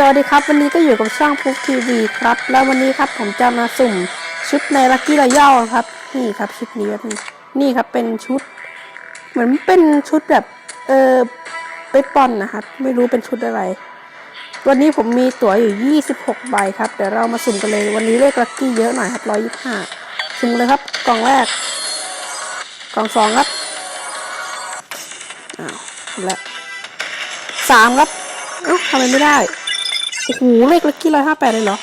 สวัสดีครับ วันนี้ก็อยู่กับช่องพุกทีวีครับ แล้ววันนี้ครับผมจะมาสุ่มชุดในลักกี้รอยัลครับ นี่ครับชุดนี้ครับนี่ครับเป็นชุด เหมือนเป็นชุดแบบเออไปปอนนะครับ ไม่รู้เป็นชุดอะไร วันนี้ผมมีตั๋วอยู่ 26 ใบครับ เดี๋ยวเรามาสุ่มกันเลย วันนี้เลขลักกี้เยอะหน่อยครับ125สุ่มเลยครับกล่องแรก กล่องสองครับอ้าวแล้วสามครับเอ้าทำไมไม่ได้ โอ้โหเลขลักกี้ร้อยห้าแปดเลยเหรอ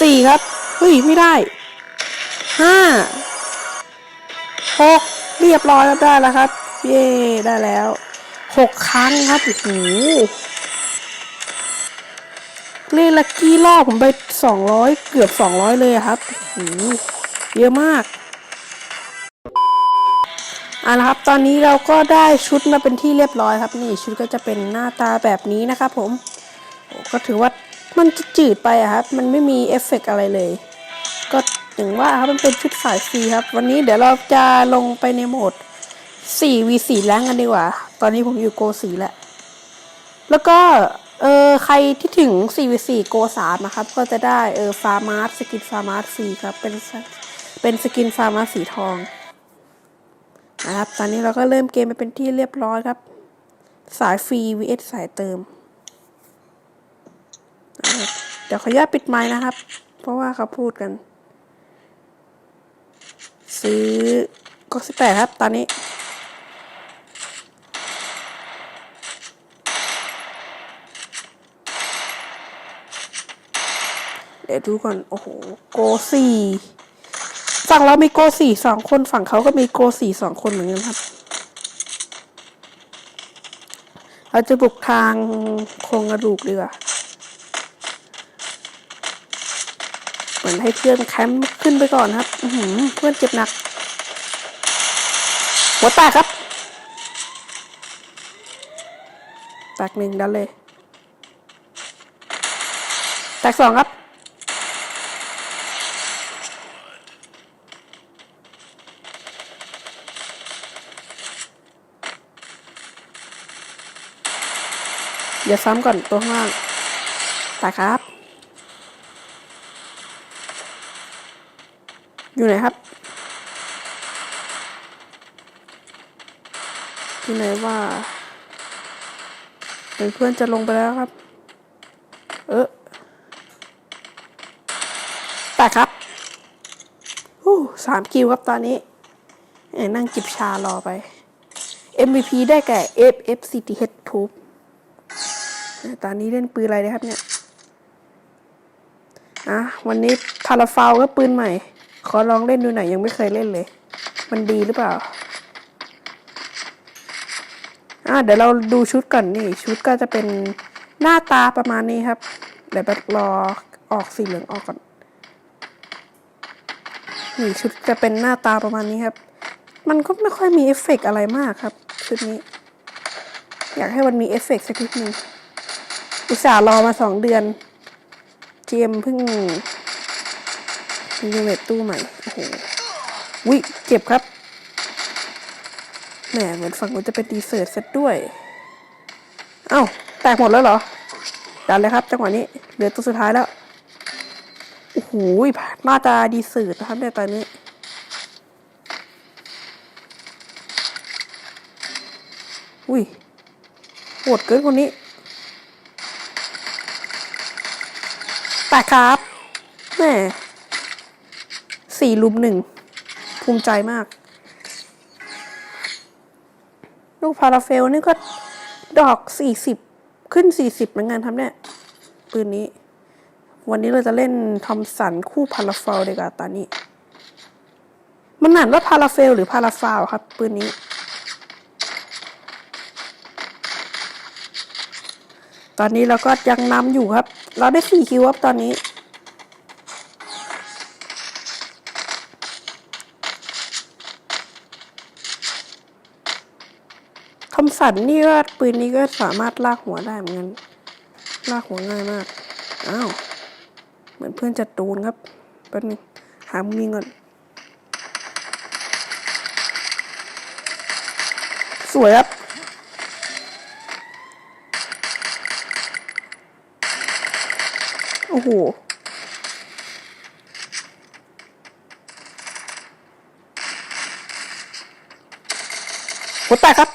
สี่ครับ เฮ้ย ไม่ได้ห้าหกเรียบร้อยแล้วได้แล้วครับ เย่ได้แล้วหกครั้งครับโอ้โหเลขลักกี้ล่อผมไปสองร้อยเกือบสองร้อยเลยครับโอ้โหเยอะมากอะครับ ตอนนี้เราก็ได้ชุดมาเป็นที่เรียบร้อยครับ นี่ชุดก็จะเป็นหน้าตาแบบนี้นะครับผม ก็ถือว่ามันจะจืดไปอะครับ มันไม่มีเอฟเฟกต์อะไรเลย ก็อย่างว่าครับมันเป็นชุดสายฟรีครับ วันนี้เดี๋ยวเราจะลงไปในโหมด 4v4 แรงกันดีกว่า ตอนนี้ผมอยู่โกสีแล้ว แล้วก็ เออใครที่ถึง 4v4 โก3นะครับ ก็จะได้เออฟาร์มาร์สกินฟาร์มาร์ฟรีครับ เป็นเป็นสกินฟาร์มาร์สีทองนะครับ ตอนนี้เราก็เริ่มเกมไปเป็นที่เรียบร้อยครับ สายฟรี vs สายเติม เดี๋ยวขออนุญาตปิดไม้นะครับ เพราะว่าเขาพูดกัน ซื้อก็สิบแปดครับ ตอนนี้เดี๋ยวดูก่อน โอ้โห โกสี่ฝั่งเรามีโกสี่สองคน ฝั่งเขาก็มีโกสี่สองคนเหมือนกันครับ เราจะบุกทางโครงกระดูกดีกว่า เห มือนให้เพื่อนแคมป์ขึ้นไปก่อนครับอืเพื่อนเจ็บหนัก หัวแตกครับแตกหนึ่งดันเลย แตกสองครับเดี๋ยวซ้ำก่อนตัวข้างล่างตายครับ อยู่ไหนครับที่ไหนว่าเพื่อนจะลงไปแล้วครับ เออแตกครับอู้สามคิวครับตอนนี้นั่งจิบชารอไป MVP ได้แก่ FFCTH Tube ตอนนี้เล่นปืนอะไรนะครับเนี่ย อะ วันนี้พาราฟาวก็ปืนใหม่ ขอลองเล่นดูหน่อยยังไม่เคยเล่นเลย มันดีหรือเปล่า อะเดี๋ยวเราดูชุดก่อนนี่ ชุดก็จะเป็นหน้าตาประมาณนี้ครับ เดี๋ยวไปรอออกสีเหลืองออกก่อนนี่ชุดจะเป็นหน้าตาประมาณนี้ครับ มันก็ไม่ค่อยมีเอฟเฟกอะไรมากครับ ชุดนี้ อยากให้มันมีเอฟเฟกสักนิดนึงอุตส่าห์รอมาสองเดือน เจมเพิ่ง ยูเวตตู้ใหม่ โอ้โหวิเจ็บครับ แหมเหมือนฝั่งมันจะเป็นดีเซิร์ตเซตด้วย เอ้า แตกหมดแล้วเหรอ ดันเลยครับ จังหวะนี้ เหลือตัวสุดท้ายแล้ว โอ้โหมาตาดีเซิร์ตนะครับในตอนนี้อุ้ยโหดเกินคนนี้แต่ครับแม่ สี่ลุมหนึ่งภูมิใจมาก ลูกพาราเฟลนี่ก็ดอกสี่สิบขึ้นสี่สิบเหมือนกันครับเนี่ย ปืนนี้ วันนี้เราจะเล่นทอมสันคู่พาราเฟลดีกว่าตอนนี้ มันอ่านว่าพาราเฟลหรือพาราฟาวครับ ปืนนี้ ตอนนี้เราก็ยังนำอยู่ครับ เราได้สี่คิวครับตอนนี้ คำสันนี่ก็ปืนนี้ก็สามารถลากหัวได้เหมือนกันลากหัวง่ายมาก อ้าว เหมือนเพื่อนจะโดนครับแป๊บนึงหามุมยิงก่อน สวยครับโหหัวแตกครับ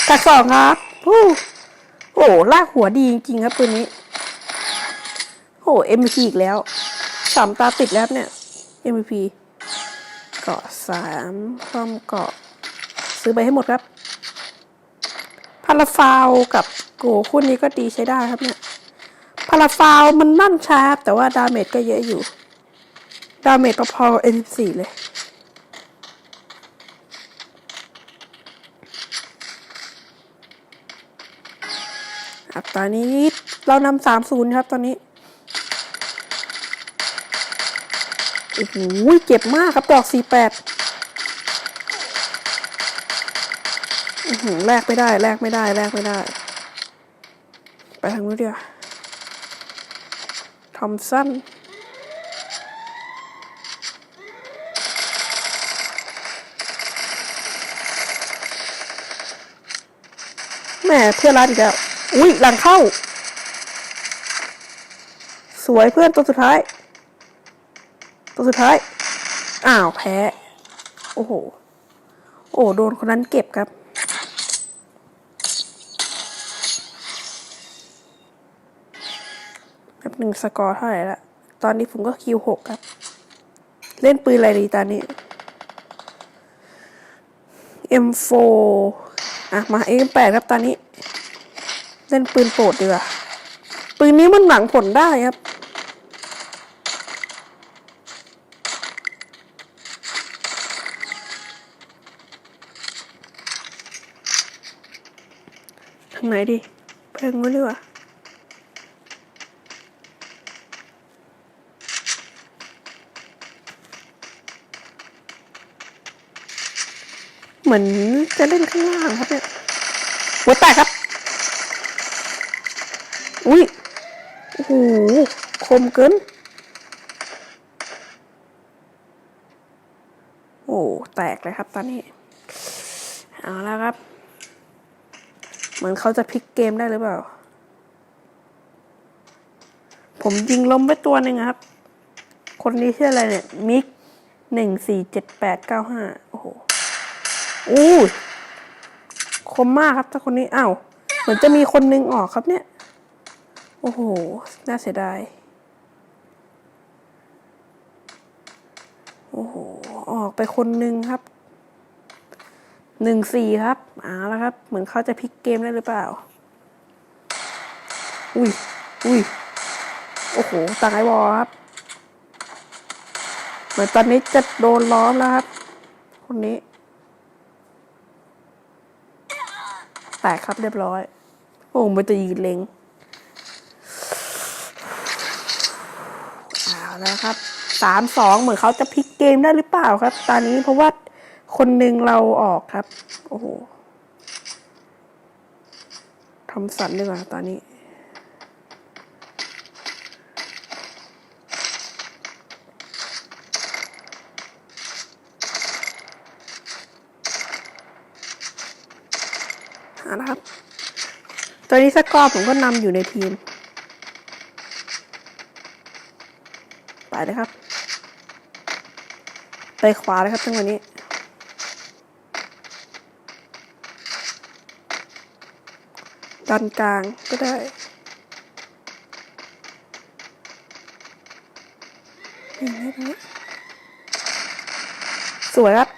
แตกสองครับฮู้โอ้ลากหัวดีจริงๆครับปืนนี้ โอ้ MVP อีกแล้วสามตาติดแล้วเนี่ย MVP เกาะสามความเกาะ ซื้อไปให้หมดครับพาราฟาวกับโกคู่นี้ก็ดีใช้ได้ครับเนี่ยพาราฟาวมันนั่นช้ารับแต่ว่าดาเมจก็เยอะอยู่ ดาเมจพอๆกับ N14 เลย ครับตอนนี้เรานำสามศูนย์ครับตอนนี้โอ้โหเจ็บมากครับดอกสี่แปดแลกไม่ได้ แลกไม่ได้ แลกไม่ได้ ไปทางนู้นเดียวทอมสันแม่เพื่อนรัดอีกแล้ว อุ้ยหลังเข้า สวยเพื่อนตัวสุดท้าย ตัวสุดท้าย อ้าวแพ้ โอ้โห โอ้โดนคนนั้นเก็บครับแบบหนึ่งสกอร์เท่าไหร่ละ ตอนนี้ผมก็คิวหกครับ เล่นปืนอะไรดีตอนนี้ M4 อะ มา M8 ครับตอนนี้ เล่นปืนโปรดดีกว่า ปืนนี้มันหวังผลได้ครับ ทางไหนดีเพิ่งไว้ดีกว่าเหมือนจะเล่นข้างล่างครับเนี่ยหัวแตกครับ หคมเกิน โอ้ แตกเลยครับตอนนี้ เอาแล้วครับ เหมือนเขาจะพลิกเกมได้หรือเปล่า ผมยิงล้มไปตัวหนึ่งครับ คนนี้ชื่ออะไรเนี่ย มิกหนึ่งสี่เจ็ดแปดเก้าห้าโอ้โหอู้คมมากครับถ้าคนนี้อ้าวเหมือนจะมีคนนึงออกครับเนี่ย โอ้โห น่าเสียดาย โอ้โห ออกไปคนหนึ่งครับหนึ่งสี่ครับเอาแล้วครับ เหมือนเขาจะพลิกเกมได้หรือเปล่า อุ้ย อุ้ย โอ้โห ตางไอวอลครับ เหมือนตอนนี้จะโดนล้อมแล้วครับ คนนี้ แตกครับเรียบร้อย โอ้มันจะยืนเล็ง เอาแล้วครับสามสองเหมือนเขาจะพลิกเกมได้หรือเปล่าครับ ตอนนี้เพราะว่าคนหนึ่งเราออกครับ โอ้โหทำสันดีกว่าตอนนี้หานะครับ ตอนนี้สกอร์ผมก็นำอยู่ในทีม ไปเลยครับ ไปขวาเลยครับจังวะนี้ ดันกลางก็ได้อย่างนี้ตรงนี้สวยครับ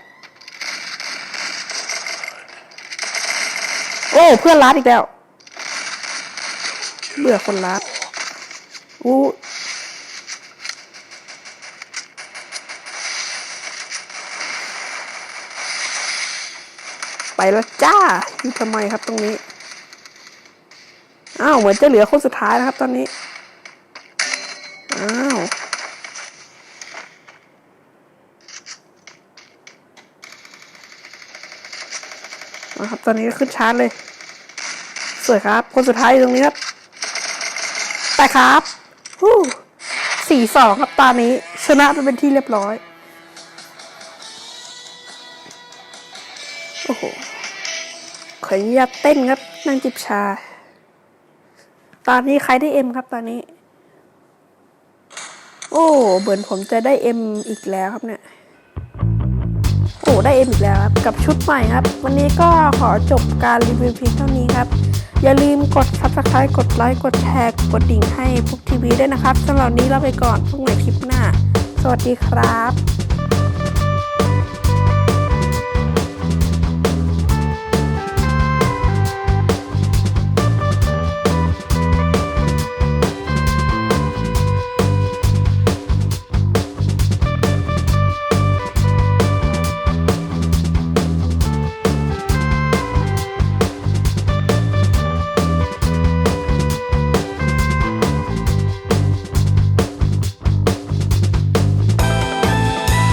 โอ้ เพื่อนรัดอีกแล้ว เบื่อคนรัดอู้ แล้วจ้าอยู่ทำไมครับตรงนี้อ้าวเหมือนจะเหลือคนสุดท้ายนะครับ ตอนนี้อ้าวนะครับตอนนี้ขึ้นชาร์จเลย สวยครับ คนสุดท้ายอยู่ตรงนี้ครับแต่ครับฮู้สี่สองครับตานี้ ชนะไปเป็นที่เรียบร้อย โอ้โห ขออนุญาตเต้นครับ นั่งจิบชา ตอนนี้ใครได้เอ็มครับตอนนี้ โอ้เบิร์นผมจะได้เอ็มอีกแล้วครับเนี่ยโอ้ได้เอ็มอีกแล้วครับกับชุดใหม่ครับ วันนี้ก็ขอจบการรีวิวเพียงเท่านี้ครับ อย่าลืมกด subscribe กดไลค์กดแชร์กดดิ่งให้พวกทีวีด้วยนะครับสำหรับนนี้เราไปก่อนพบกันใหม่คลิปหน้า สวัสดีครับ